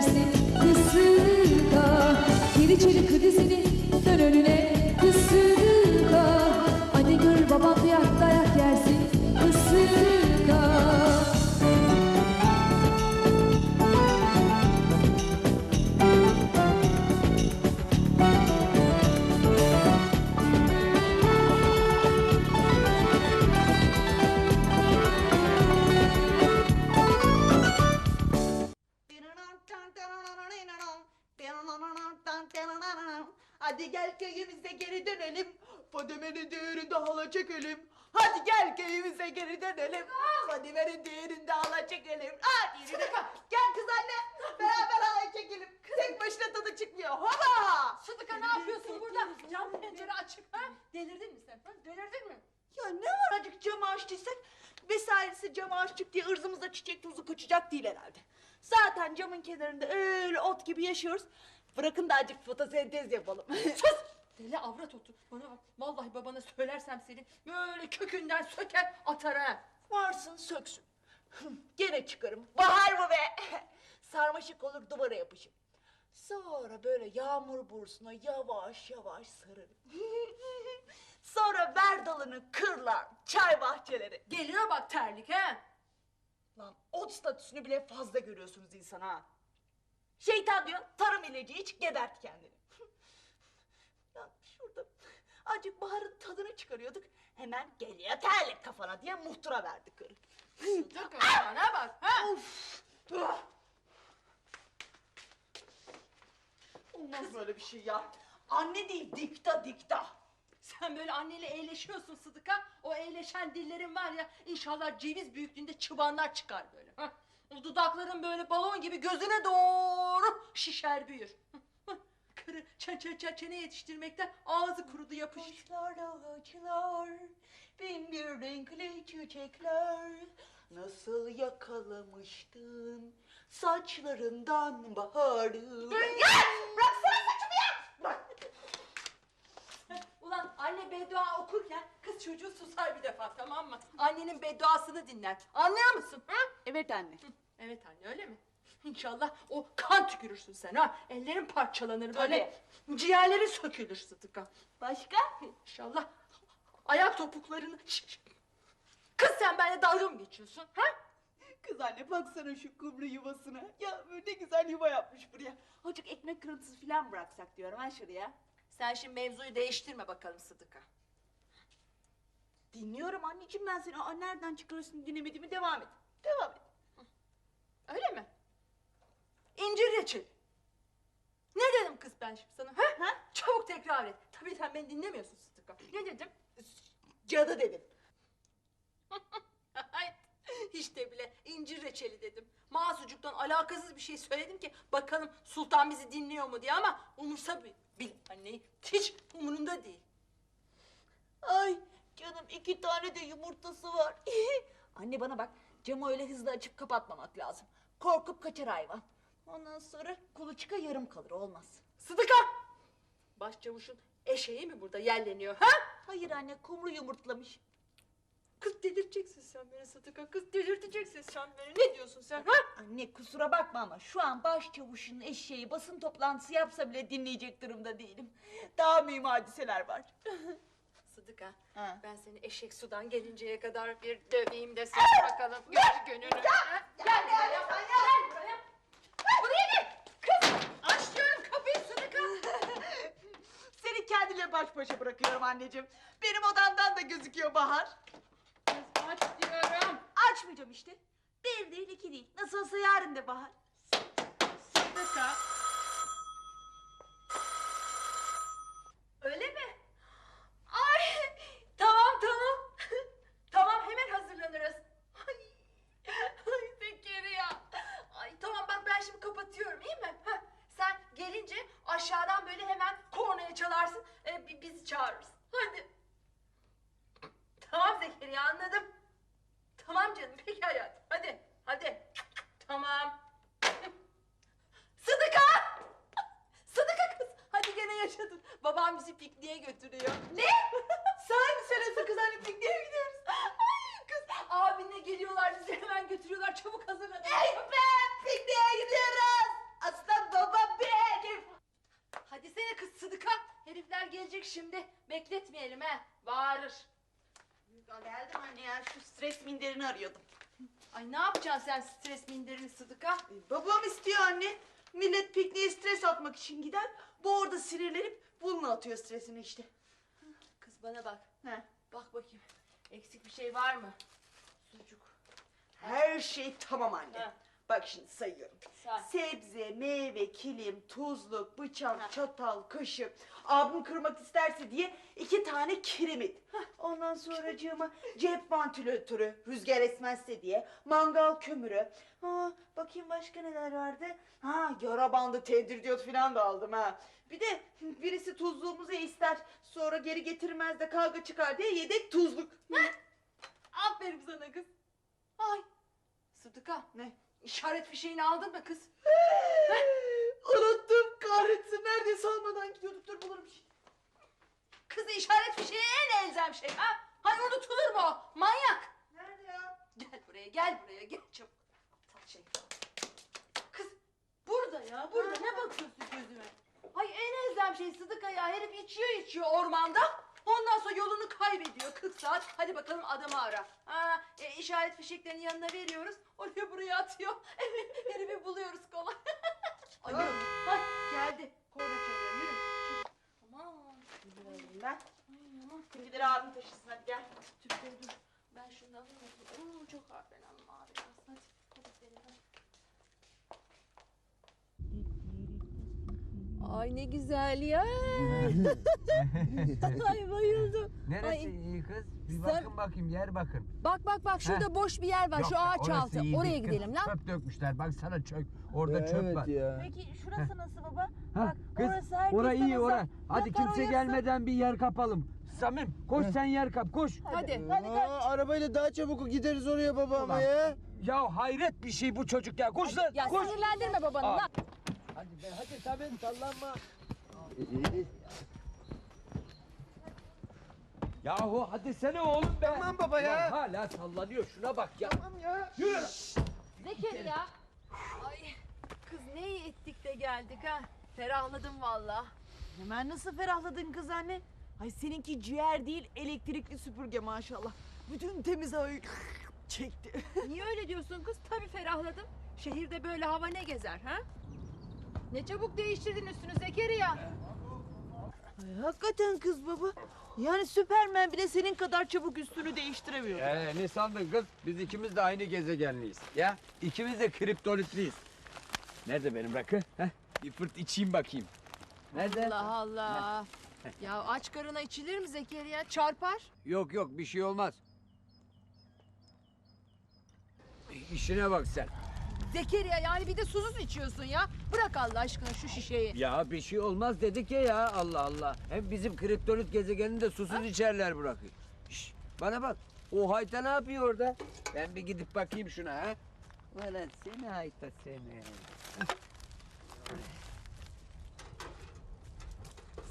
dayak yersin kız sıdıka pencere açık ha? Delirdin mi sen? Ha? Delirdin mi? Ya ne var acık camı açtıysak vesairesi camı açtık diye ırzımıza çiçek tuzu kaçacak değil herhalde. Zaten camın kenarında öyle ot gibi yaşıyoruz. Bırakın da azıcık fotosentez yapalım. Sus! Deli avrat otu. Bana bak. Vallahi babana söylersem seni böyle kökünden söker atar ha. Varsın söksün. Gene çıkarım. Bahar mı be? Sarmaşık olur duvara yapışır. Sonra böyle yağmur bursuna yavaş yavaş sararım. Sonra ver dalını kırlar, çay bahçeleri. Geliyor bak terlik ha. Lan ot statüsünü bile fazla görüyorsunuz insan ha. Şeytan diyor tarım ilacı iç gebert kendini. ya şurada acık baharın tadını çıkarıyorduk. Hemen geliyor terlik kafana diye muhtıra verdik karı. Sıdıka bana bak ha. Ah! Olmaz böyle bir şey ya. Anne değil dikta dikta. Sen böyle anneyle eğleşiyorsun Sıdıka. O eğleşen dillerin var ya inşallah ceviz büyüklüğünde çıbanlar çıkar böyle. O dudakların böyle balon gibi gözüne doğru şişer büyür. Kırı çen çen çen çene yetiştirmekten ağzı kurudu yapıştı. Kuşlar ağaçlar, bin bir renkli çiçekler. Nasıl yakalamıştın saçlarından baharı. Bıraksana saçımı ya! Ulan anne beddua okurken kız çocuğu susar bir defa tamam mı? Annenin bedduasını dinler. Anlıyor musun? Ha? Evet anne. Evet anne öyle mi? İnşallah o kan tükürürsün sen ha. Ellerin parçalanır böyle. Ciğerleri sökülür Sıdıka. Başka? İnşallah ayak topuklarını... Şş, şş. Kız sen benimle dalga mı geçiyorsun? Ha? Kız anne baksana şu kumru yuvasına. Ya ne güzel yuva yapmış buraya. Azıcık ekmek kırıntısı falan bıraksak diyorum ha şuraya. Sen şimdi mevzuyu değiştirme bakalım Sıdıka. Dinliyorum anneciğim ben seni. Aa, nereden çıkarıyorsun dinlemediğimi devam et. Devam et. Öyle mi? İncir reçeli. Ne dedim kız ben şimdi sana? Ha? Ha? Çabuk tekrar et. Tabii sen beni dinlemiyorsun Sıdıka. Ne dedim? Cadı dedim. Ay, işte bile incir reçeli dedim. Masucuktan alakasız bir şey söyledim ki bakalım sultan bizi dinliyor mu diye ama umursa bil, bil anneyi hiç umurunda değil. Ay canım iki tane de yumurtası var. Anne bana bak camı öyle hızlı açıp kapatmamak lazım. Korkup kaçar hayvan. Ondan sonra kuluçka yarım kalır olmaz. Sıdıka! Başçavuşun eşeği mi burada yerleniyor ha? Hayır anne kumru yumurtlamış. Kız delirteceksin sen beni Sıdıka. Kız delirteceksin sen beni. Ne diyorsun sen ha? Anne kusura bakma ama şu an başçavuşun eşeği basın toplantısı yapsa bile dinleyecek durumda değilim. Daha mühim hadiseler var. Sıdıka Ha. ben seni eşek sudan gelinceye kadar bir döveyim de sen bakalım gör gününü. ha? Gel buraya. Gel buraya. Buraya gel. Kız aç diyorum kapıyı Sıdıka. Seni kendine baş başa bırakıyorum anneciğim. Benim odamdan da gözüküyor Bahar. Aç diyorum. Açmayacağım işte. Bir değil iki değil. Nasıl olsa yarın da Bahar. Sıdıka. Öyle mi? Ay tamam tamam. tamam hemen hazırlanırız. Ay, ay Zekeriya. bizi pikniğe götürüyor. Ne? Sahi mi sen kız hani pikniğe mi gidiyoruz? Ay kız abinle geliyorlar bizi hemen götürüyorlar çabuk hazırlan. Ey be pikniğe gidiyoruz. Aslan baba benim. Hadi sene kız Sıdıka. Herifler gelecek şimdi. Bekletmeyelim he. Bağırır. Geldim anne ya şu stres minderini arıyordum. Ay ne yapacaksın sen stres minderini Sıdıka? Ee, Babam istiyor anne. Millet pikniğe stres atmak için gider. Bu orada sinirlenip bununla atıyor stresini işte. Kız bana bak. He. Bak bakayım. Eksik bir şey var mı? Sucuk. Her şey tamam anne. Ha. Bak şimdi sayıyorum. Say. Sebze, meyve, kilim, tuzluk, bıçak, çatal, kaşık. Abim kırmak isterse diye iki tane kiremit. Ondan sonracığıma cep vantilatörü, rüzgar esmezse diye. Mangal kömürü. Ha, bakayım başka neler vardı. Ha, yara bandı, tedbir diyot falan da aldım ha. Bir de birisi tuzluğumuzu ister. Sonra geri getirmez de kavga çıkar diye yedek tuzluk. Aferin sana kız. Ay. Sıdıka. Ne? İşaret fişeğini aldın mı kız? Unuttum kahretsin. Neredeyse almadan gidiyorduk. Dur bulurum şimdi. Kız işaret fişeği en elzem şey ha? Hay unutulur mu o? Manyak. Nerede ya? Gel buraya gel buraya gel çabuk. Aptal şey. Kız burada ya burada ne bakıyorsun gözüme? Ay en elzem şey Sıdıka ya herif içiyor içiyor ormanda. Ondan sonra yolunu kaybediyor 40 saat. Hadi bakalım adamı ara. Ha, e, işaret fişeklerini yanına veriyoruz. Oraya buraya atıyor. Herifi buluyoruz kolay. Ay, yürü. Ay geldi. Korna çalıyor yürü. Çabuk. Aman. Ben. Ay, aman. Kimdileri abim taşısın hadi gel. Dur dur dur. Ben şunu alayım. bakayım. Oo, çok ağır ben alma ağır biraz. Hadi. Hadi hadi. Ay ne güzel ya. Ay bayıldım. Neresi Ay, iyi kız? Bir sen- bakın bakayım yer bakın. Bak bak bak şurada boş bir yer var. Yok Şu ağaç orası altı. iyi Oraya değil kız. gidelim lan. Çöp dökmüşler. Bak sana çök. Orada çöp var. Peki şurası nasıl baba? Ha, Bak kız orası herkesten orayı iyi uzak. ora. Hadi Yapar kimse uyursun. gelmeden bir yer kapalım. Samim koş sen yer kap koş. Hadi. Hadi gel. Aa, arabayla daha çabuk gideriz oraya baba ama ya. Ya hayret bir şey bu çocuk ya. Koş lan Ya koş. sinirlendirme babanı Aa. lan. Hadi be hadi Samim sallanma. Yahu hadi sene oğlum be. Tamam baba ya. Ulan hala sallanıyor şuna bak ya. Tamam ya. Yürü. Zekeriya. Ay kız ne iyi ettik de geldik ha. Ferahladım valla. Hemen nasıl ferahladın kız anne? Ay seninki ciğer değil elektrikli süpürge maşallah. Bütün temiz havayı çekti. Niye öyle diyorsun kız? Tabii ferahladım. Şehirde böyle hava ne gezer ha? Ne çabuk değiştirdin üstünü Zekeriya. Ay, hakikaten kız baba. Yani Süpermen bile senin kadar çabuk üstünü değiştiremiyor. Ee, ne sandın kız? Biz ikimiz de aynı gezegenliyiz. Ya ikimiz de kriptonitliyiz. Nerede benim rakı? Heh, bir fırt içeyim bakayım. Nerede? Allah Allah. ya aç karına içilir mi Zekeriya? Çarpar. Yok yok bir şey olmaz. İşine bak sen. Zekeriya yani bir de susuz içiyorsun ya. Bırak Allah aşkına şu şişeyi. Ya bir şey olmaz dedik ya ya Allah Allah. Hem bizim kriptonit gezegeninde susuz içerler bırakıyor. Şş, bana bak. O hayta ne yapıyor orada? Ben bir gidip bakayım şuna ha. Ulan seni hayta seni.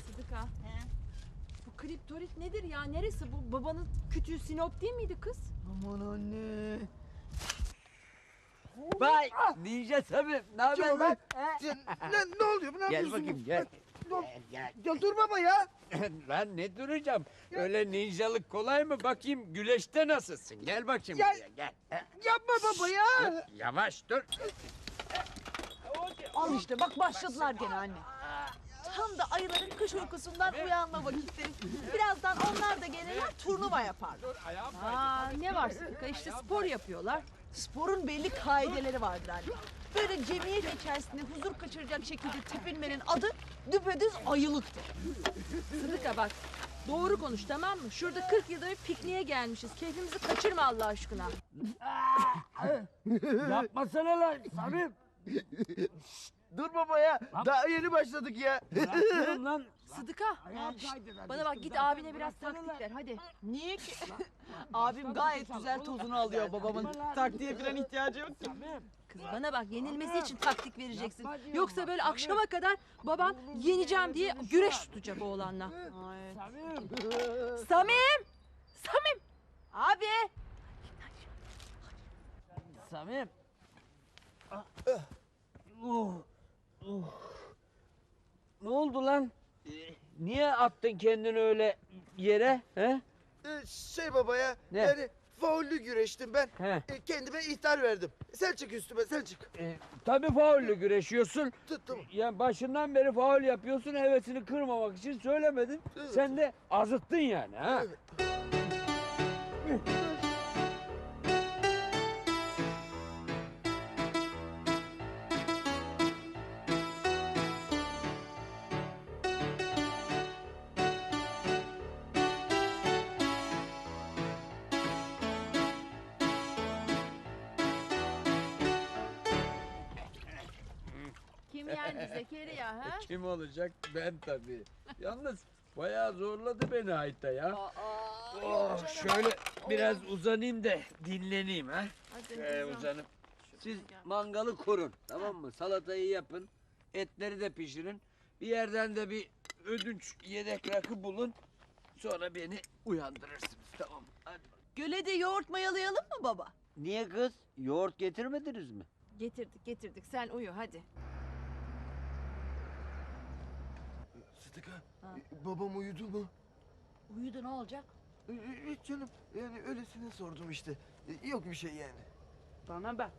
Sıdıka. Bu kriptorit nedir ya? Neresi bu? Babanın kütüğü Sinop değil miydi kız? Aman anne. Vay ninja Samim ne haber. Sen- Lan ne oluyor? Ne Gel yapıyorsun? bakayım gel. Dur. Gel gel. Ya dur baba ya. Lan ne duracağım? Öyle ninjalık kolay mı? Bakayım güleşte nasılsın? Gel bakayım Gel. buraya gel. Yapma baba ya. Yavaş dur. Al işte bak başladılar gene anne. Tam da ayıların kış uykusundan uyanma vakitleri. Birazdan onlar da gelirler turnuva yaparlar. Aa ne var Sıdıka? İşte spor yapıyorlar. Sporun belli kaideleri vardır anne. Böyle cemiyet içerisinde huzur kaçıracak şekilde tepinmenin adı düpedüz ayılıktır. Sıdıka bak. Doğru konuş tamam mı? Şurada 40 yılda bir pikniğe gelmişiz. Keyfimizi kaçırma Allah aşkına. Yapmasana lan Samim. Dur baba ya. Daha yeni başladık ya. Bırakıyorum lan. Sıdıka. Şşt, Bana bak git abine biraz taktik ver hadi. Niye ki? Abim gayet güzel tozunu alıyor babamın. Taktiğe falan ihtiyacı yok ki. Kız bana bak yenilmesi için taktik vereceksin. Yoksa böyle akşama kadar baban yeneceğim diye güreş tutacak oğlanla. Samim. Samim! Samim! Abi! Samim. Uh, uh. Ne oldu lan? Ee, Niye attın kendini öyle yere? He? Ee, şey baba ya. Ne? Yani faullü güreştim ben. He. Ee, kendime ihtar verdim. Sen çık üstüme sen çık. Ee, tabii faulle güreşiyorsun. Tuttum. Yani başından beri faul yapıyorsun. Hevesini kırmamak için söylemedim. Evet. Sen de azıttın yani ha? Evet. Kim olacak? Ben tabii. Yalnız bayağı zorladı beni Ayta ya. Oh, şöyle biraz uzanayım da dinleneyim ha. Hadi Ee, uzanıp. Siz mangalı kurun tamam mı? Salatayı yapın. Etleri de pişirin. Bir yerden de bir ödünç yedek rakı bulun. Sonra beni uyandırırsınız tamam mı? Hadi. Göle de yoğurt mayalayalım mı baba? Niye kız? Yoğurt getirmediniz mi? Getirdik getirdik sen uyu hadi. Sıdıka. e, Babam uyudu mu? Uyudu ne olacak? Ee, Hiç canım. Yani öylesine sordum işte. Yok bir şey yani. Bana bak.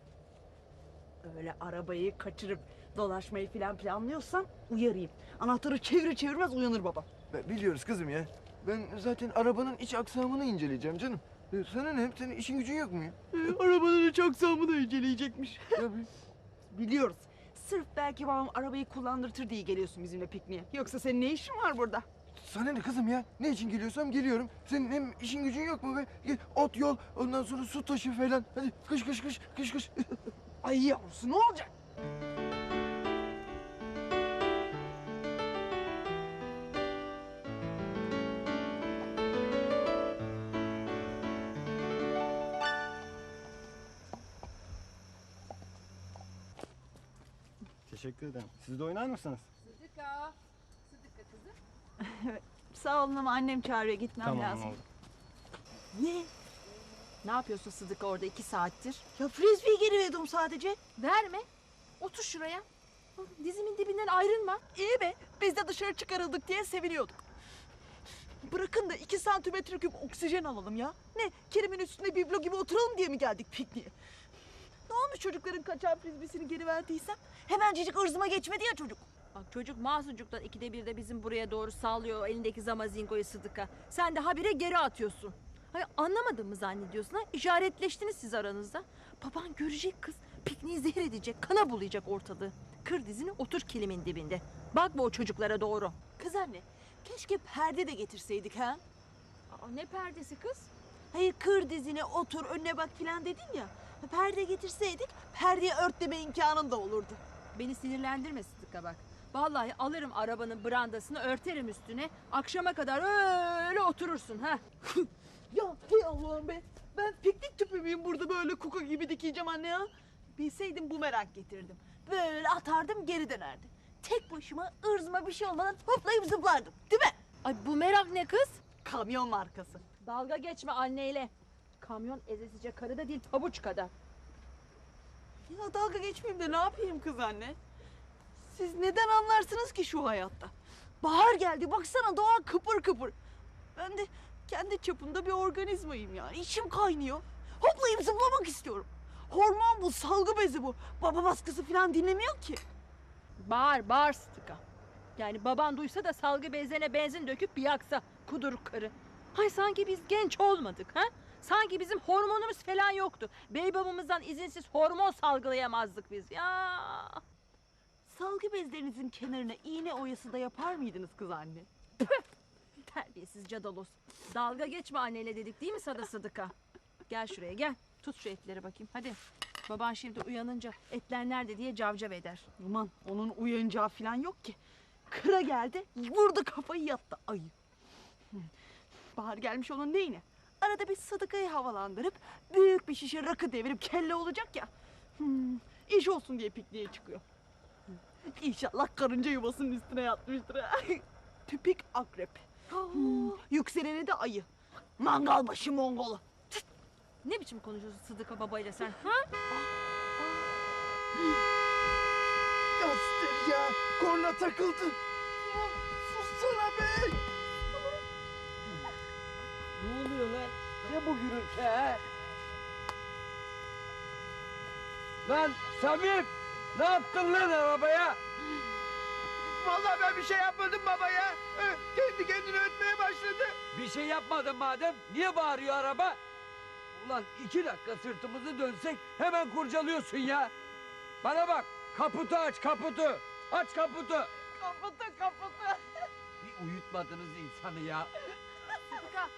Öyle arabayı kaçırıp dolaşmayı falan planlıyorsan uyarayım. Anahtarı çevir çevirmez uyanır baba. Biliyoruz kızım ya. Ben zaten arabanın iç aksamını inceleyeceğim canım. Sana ne? Senin işin gücün yok mu ya? arabanın iç aksamını inceleyecekmiş. Tabii. Biliyoruz. Sırf belki babam arabayı kullandırtır diye geliyorsun bizimle pikniğe. Yoksa senin ne işin var burada? Sana ne kızım ya? Ne için geliyorsam geliyorum. Senin hem işin gücün yok mu be? Ot yol, ondan sonra su taşı falan. Hadi kış kış kış kış kış. Ay yavrusu ne olacak? Teşekkür ederim. Siz de oynar mısınız? Sıdıka. Sıdıka kızım. Sağ olun ama annem çağırıyor gitmem tamam lazım. oldu. Ne? Ne yapıyorsun Sıdıka orada iki saattir? Ya frisbee geri verdim sadece. Verme. Otur şuraya. Dizimin dibinden ayrılma. İyi be biz de dışarı çıkarıldık diye seviniyorduk. Bırakın da iki santimetre küp oksijen alalım ya. Ne Kerim'in üstünde biblo gibi oturalım diye mi geldik pikniğe? Ne olmuş çocukların kaçan frisbeesini geri verdiysem? Hemencecik ırzıma geçmedi ya çocuk. Bak çocuk masucuktan ikide bir de bizim buraya doğru sallıyor o elindeki zamazingoyu Sıdıka. Sen de habire geri atıyorsun. Hayır anlamadın mı zannediyorsun ha? İşaretleştiniz siz aranızda. Baban görecek kız. Pikniği zehir edecek, kana bulayacak ortalığı. Kır dizini otur kilimin dibinde. Bakma o çocuklara doğru. Kız anne keşke perde de getirseydik ha. Aa, ne perdesi kız? Hayır kır dizine otur önüne bak filan dedin ya. Perde getirseydik perdeyi örtleme imkanın da olurdu. Beni sinirlendirme Sıdıka bak. Vallahi alırım arabanın brandasını örterim üstüne. Akşama kadar öyle oturursun ha. Ya hey Allah'ım be. Ben piknik tüpü müyüm burada böyle kuku gibi dikeceğim anne ya? Bilseydim bu merak getirdim. Böyle atardım geri dönerdi. Tek başıma ırzıma bir şey olmadan hoplayıp zıplardım. Değil mi? Ay bu merak ne kız? Kamyon markası. Dalga geçme anneyle. Kamyon ezesice karı da değil pabuç kadar. Ya dalga geçmeyeyim de ne yapayım kız anne? Siz neden anlarsınız ki şu hayatta? Bahar geldi baksana doğa kıpır kıpır. Ben de kendi çapımda bir organizmayım yani. İçim kaynıyor. Hoplayıp zıplamak istiyorum. Hormon bu, salgı bezi bu. Baba baskısı falan dinlemiyor ki. Bağır bağır Sıdıka. Yani baban duysa da salgı bezene benzin döküp bir yaksa kuduruk karı. Hay sanki biz genç olmadık ha? Sanki bizim hormonumuz falan yoktu. Bey babamızdan izinsiz hormon salgılayamazdık biz ya. Salgı bezlerinizin kenarına iğne oyası da yapar mıydınız kız anne? Terbiyesiz cadalos. Dalga geçme anneyle dedik değil mi sana Sıdıka? Gel şuraya gel. Tut şu etleri bakayım hadi. Baban şimdi uyanınca etler nerede diye cavcav eder. Aman onun uyanacağı falan yok ki. Kıra geldi, vurdu kafayı yattı ayı. Bahar gelmiş onun neyine? Arada bir Sıdıka'yı havalandırıp büyük bir şişe rakı devirip kelle olacak ya. Hmm, iş olsun diye pikniğe çıkıyor. İnşallah karınca yuvasının üstüne yatmıştır. Tipik akrep. Hmm, Yükseleni de ayı. Mangal başı Mongolu. Ne biçim konuşuyorsun Sıdıka babayla sen? Ha? Göster ya. Korna takıldı. Sussana be. Ne oluyor lan? Ne bu gürültü ha? Lan Samim! Ne yaptın lan arabaya? Vallahi ben bir şey yapmadım baba ya. Ö, Kendi kendine ötmeye başladı. Bir şey yapmadın madem. Niye bağırıyor araba? Ulan iki dakika sırtımızı dönsek hemen kurcalıyorsun ya. Bana bak. Kaputu aç kaputu. Aç kaputu. Kaputu kaputu. Bir uyutmadınız insanı ya. Sıdıka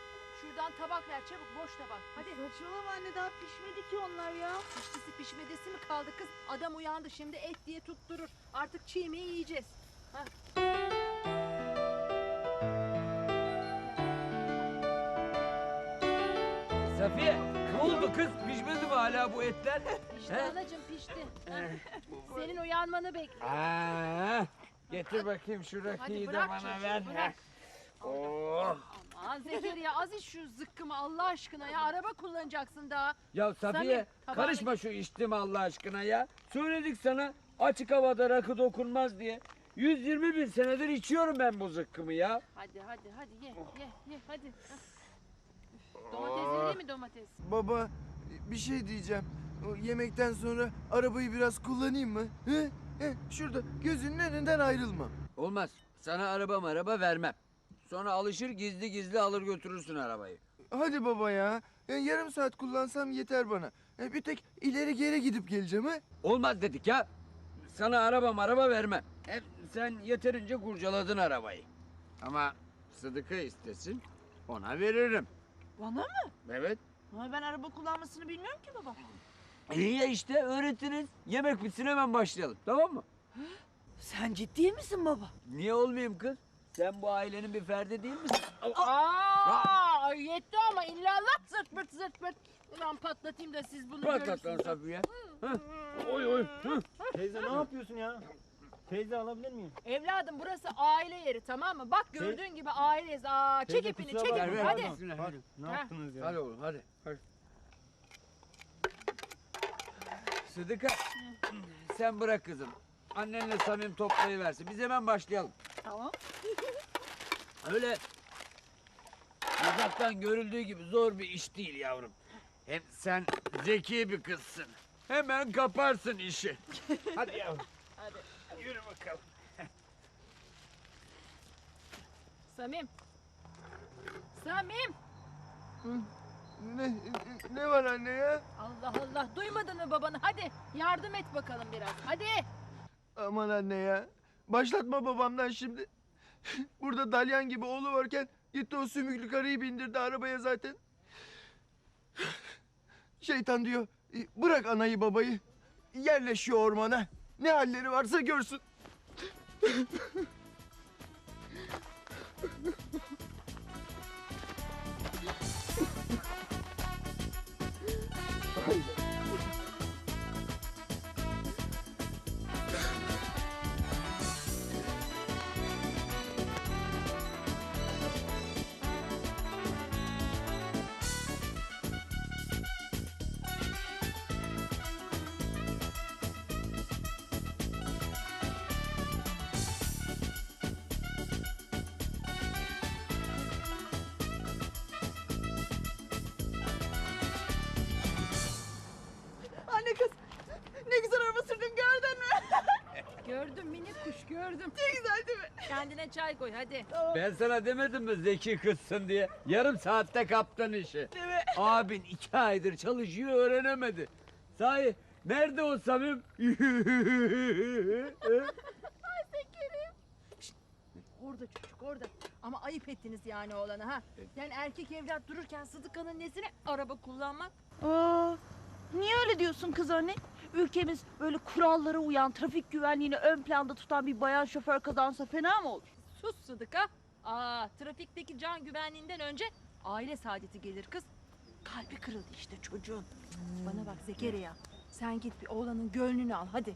şuradan tabak ver çabuk boş tabak. Hadi. Saçmalama anne daha pişmedi ki onlar ya. Piştisi pişmedesi mi kaldı kız? Adam uyandı şimdi et diye tutturur. Artık çiğ mi yiyeceğiz. Safiye ne oldu kız? Pişmedi mi hala bu etler? Pişti He? anacığım pişti. Senin uyanmanı bekle. Aa, getir bakayım şu rakıyı da bırak bana çocuğu, ver. bırak. Oh. Aman Zekeriya az iç şu zıkkımı Allah aşkına ya. Araba kullanacaksın daha. Ya Safiye tabağını- karışma şu içtim Allah aşkına ya. Söyledik sana açık havada rakı dokunmaz diye. 120 bin senedir içiyorum ben bu zıkkımı ya. Hadi hadi hadi ye ye ye hadi. Domates vereyim mi domates? Baba bir şey diyeceğim. O yemekten sonra arabayı biraz kullanayım mı? He? He? Şurada gözünün önünden ayrılma. Olmaz. Sana araba araba vermem. Sonra alışır gizli gizli alır götürürsün arabayı. Hadi baba ya. Ya yarım saat kullansam yeter bana. Ya bir tek ileri geri gidip geleceğim ha. Olmaz dedik ya. Sana araba araba vermem. Hep sen yeterince kurcaladın arabayı. Ama Sıdık'ı istesin ona veririm. Bana mı? Evet. Ama ben araba kullanmasını bilmiyorum ki baba. İyi ya işte öğretiriz. Yemek bitsin hemen başlayalım tamam mı? Sen ciddi misin baba? Niye olmayayım kız? Sen bu ailenin bir ferdi değil misin? Aa, yetti ama illallah zırt pırt zırt pırt. Ulan patlatayım da siz bunu Patlat lan görürsünüz. Safiye. Hı. Oy oy. Hı. Teyze ne yapıyorsun ya? Teyze alabilir miyim? Evladım burası aile yeri tamam mı? Bak gördüğün gibi aileyiz. Aa, çek Teyze, ipini kusura çek bakma. ipini Ver, hadi. ver, ver. Hadi. Ne Ha. yaptınız ya? Hadi oğlum hadi. hadi. Sıdıka sen bırak kızım. Annenle Samim toplayıversin. Biz hemen başlayalım. Tamam. Öyle uzaktan görüldüğü gibi zor bir iş değil yavrum. Hem sen zeki bir kızsın. Hemen kaparsın işi. Hadi yavrum. Hadi. Yürü bakalım. Samim. Samim. Ne, ne var anne ya? Allah Allah duymadın mı babanı? Hadi yardım et bakalım biraz. Hadi. Aman anne ya. Başlatma babamdan şimdi. Burada dalyan gibi oğlu varken gitti o sümüklü karıyı bindirdi arabaya zaten. Şeytan diyor "E, bırak anayı babayı. Yerleşiyor ormana. Ne halleri varsa görsün. çay koy hadi. Ben sana demedim mi zeki kızsın diye? Yarım saatte kaptın işi. Değil mi? Abin iki aydır çalışıyor öğrenemedi. Sahi nerede o Samim? Orada çocuk orada. Ama ayıp ettiniz yani oğlana ha. Yani erkek evlat dururken Sıdıka'nın nesine araba kullanmak? Aa, niye öyle öyle diyorsun kız anne? Ülkemiz böyle kurallara uyan, trafik güvenliğini ön planda tutan bir bayan şoför kazansa fena mı olur? Sus Sıdıka. Aa, trafikteki can güvenliğinden önce aile saadeti gelir kız. Kalbi kırıldı işte çocuğun. Bana bak Zekeriya. Sen git bir oğlanın gönlünü al hadi.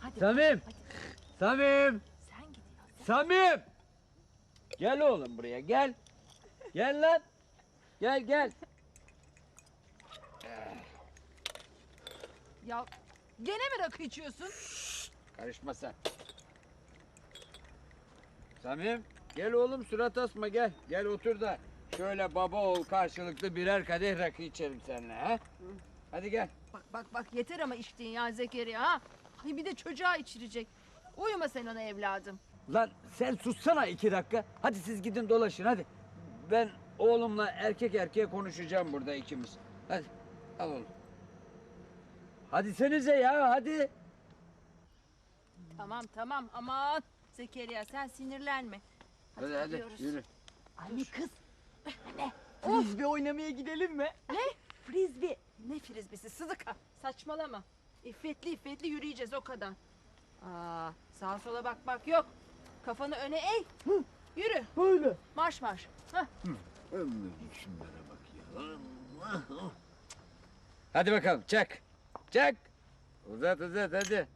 Hadi. Samim! Samim! Sen git ya. Samim! Gel oğlum buraya gel. Gel lan. Gel gel. Ya gene mi rakı içiyorsun? Karışma sen. Samim gel oğlum surat asma gel. Gel otur da şöyle baba oğul karşılıklı birer kadeh rakı içelim seninle ha. Hadi gel. Bak bak bak yeter ama içtiğin ya Zekeriya ha. Ay bir de çocuğa içirecek. Uyuma sen ona evladım. Lan sen sussana iki dakika. Hadi siz gidin dolaşın hadi. Ben oğlumla erkek erkeğe konuşacağım burada ikimiz. Hadi al oğlum. Hadi senize ya hadi. Tamam tamam aman. Zekeriya sen sinirlenme. Hadi, Hadi hadi gidiyoruz. yürü. Anne kız. Frisbee oynamaya gidelim mi? Ne? Frisbee. Ne frisbisi Sıdıka? Saçmalama. İffetli iffetli yürüyeceğiz o kadar. Aa, sağa sola bak bak yok. Kafanı öne eğ. Yürü. Böyle. Marş marş. Hah. Hadi bakalım çak. Çak. Uzat uzat hadi.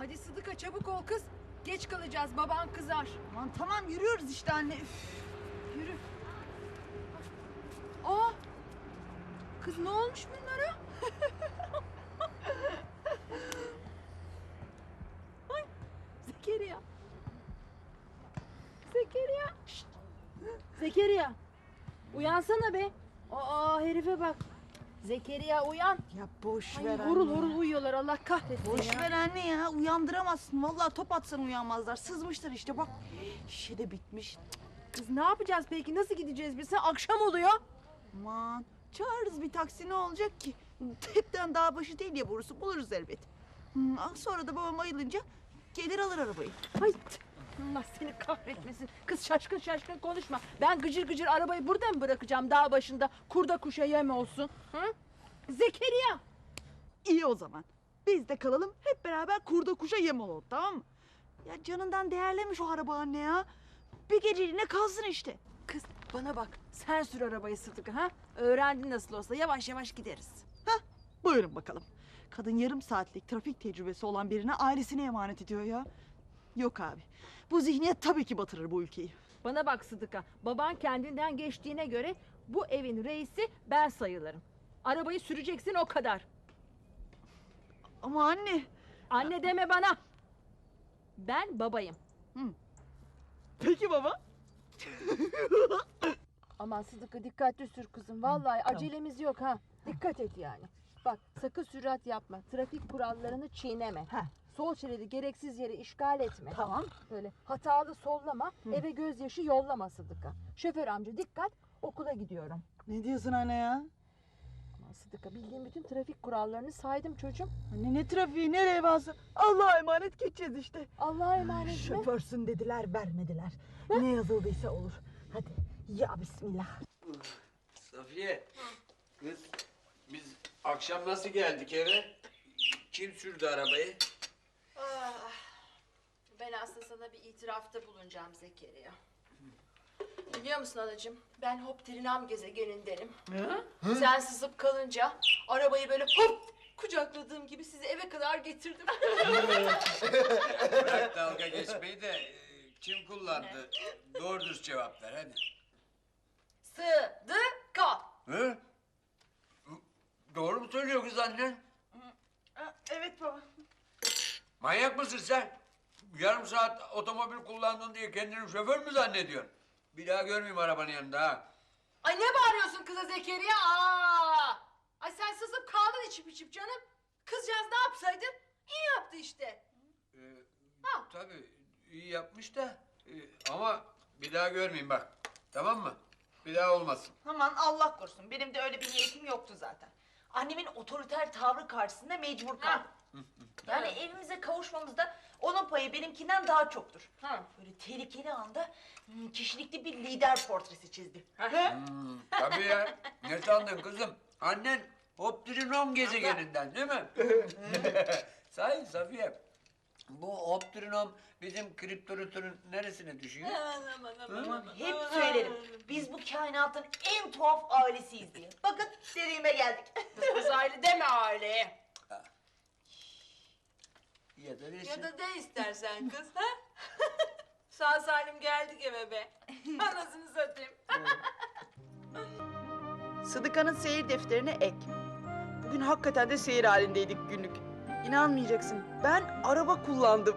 Hadi Sıdıka çabuk ol kız. Geç kalacağız baban kızar. Aman tamam yürüyoruz işte anne. Üf. Yürü. Aa! Kız ne olmuş bunlara? Ay, Zekeriya. Zekeriya. Şşt. Zekeriya. Uyansana be. Aa herife bak. Zekeriya uyan. Ya boş Ay, ver horul anne. horul uyuyorlar Allah kahretsin Boş ya. ver anne ya uyandıramazsın. Vallahi top atsan uyanmazlar. Sızmışlar işte bak. İşi de bitmiş. Kız ne yapacağız peki? Nasıl gideceğiz biz? Ha, Akşam oluyor. Aman çağırırız bir taksi ne olacak ki? Hepten dağ başı değil ya burası buluruz elbet. Hmm, sonra da babam ayılınca gelir alır arabayı. Ay Allah seni kahretmesin. Kız şaşkın şaşkın konuşma. Ben gıcır gıcır arabayı burada mı bırakacağım dağ başında? Kurda kuşa yem olsun. Hı? Zekeriya. İyi o zaman. Biz de kalalım hep beraber kurda kuşa yem olalım tamam mı? Ya canından değerlemiş o araba anne ya. Bir geceliğine kalsın işte. Kız bana bak. Sen sür arabayı Sıdık'a ha? Öğrendin nasıl olsa yavaş yavaş gideriz. Buyurun bakalım. Kadın yarım saatlik trafik tecrübesi olan birine ailesine emanet ediyor ya. Yok abi. Bu zihniyet tabii ki batırır bu ülkeyi. Bana bak Sıdık'a. Baban kendinden geçtiğine göre bu evin reisi ben sayılırım. Arabayı süreceksin o kadar. Ama anne. Anne deme bana. Ben babayım. Peki baba. Aman Sıdık'a dikkatli sür kızım. Vallahi acelemiz yok ha. Dikkat et yani. Bak sakın sürat yapma. Trafik kurallarını çiğneme. Heh. Sol şeridi gereksiz yere işgal etme. Tamam. Böyle hatalı sollama, eve gözyaşı yollama Sıdık'a. Şoför amca dikkat, okula gidiyorum. Ne diyorsun anne ya? Aman Sıdık'a bildiğim bütün trafik kurallarını saydım çocuğum. Anne ne trafiği ne revası. Allah'a emanet geçeceğiz işte. Allah'a emanet mi? Şoförsün dediler vermediler. Ne yazıldıysa olur. Hadi ya bismillah. Safiye. Kız biz akşam nasıl geldik eve? Kim sürdü arabayı? Ah, ben aslında sana bir itirafta bulunacağım Zekeriya. Biliyor musun anacığım? Ben Hopterinam gezegenindenim. Sen sızıp kalınca arabayı böyle hop kucakladığım gibi sizi eve kadar getirdim. Bırak dalga geçmeyi de e, kim kullandı? Doğru dürüst cevap ver hadi. Sıdıka. Hı? Doğru mu söylüyor kız annen? Evet baba. Manyak mısın sen? Yarım saat otomobil kullandın diye kendini şoför mü zannediyorsun? Bir daha görmeyeyim arabanın yanında ha. Ay ne bağırıyorsun kıza Zekeriya? Aa! Ay sen sızıp kaldın içip içip canım. Kızcağız ne yapsaydı? İyi yaptı işte. Ee, Ha. tabii iyi yapmış da e, ama bir daha görmeyeyim bak. Tamam mı? Bir daha olmasın. Aman Allah korusun. Benim de öyle bir niyetim yoktu zaten. Annemin otoriter tavrı karşısında mecbur kaldım. Yani evimize kavuşmamızda onun payı benimkinden daha çoktur. Ha. Böyle tehlikeli anda hmm, kişilikli bir lider portresi çizdi. Hmm, Tabii ya. Ne sandın kızım? Annen Optrinom gezegeninden değil mi? Sahi Safiye. Bu Optrinom bizim kriptonitinin neresine düşüyor? Hep söylerim. Biz bu kainatın en tuhaf ailesiyiz diye. Bakın dediğime geldik. Uzaylı deme aileye. Ya da neyse. Ya da de istersen kız ha? Sağ salim geldik eve be. Anasını satayım. Sıdıka'nın seyir defterine ek. Bugün hakikaten de seyir halindeydik günlük. İnanmayacaksın. Ben araba kullandım.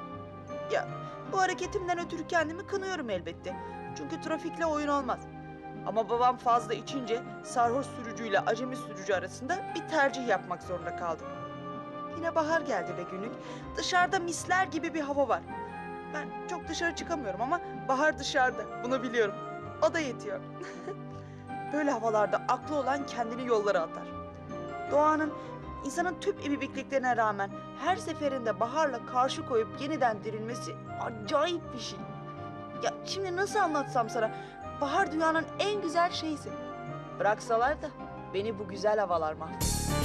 Ya bu hareketimden ötürü kendimi kınıyorum elbette. Çünkü trafikle oyun olmaz. Ama babam fazla içince sarhoş sürücüyle acemi sürücü arasında bir tercih yapmak zorunda kaldık. Yine bahar geldi be günlük. Dışarıda misler gibi bir hava var. Ben çok dışarı çıkamıyorum ama bahar dışarıda. Bunu biliyorum. O da yetiyor. Böyle havalarda aklı olan kendini yollara atar. Doğanın insanın tüm ibibikliklerine rağmen her seferinde baharla karşı koyup yeniden dirilmesi acayip bir şey. Ya şimdi nasıl anlatsam sana? Bahar dünyanın en güzel şeysi. Bıraksalar da beni bu güzel havalar mahveder.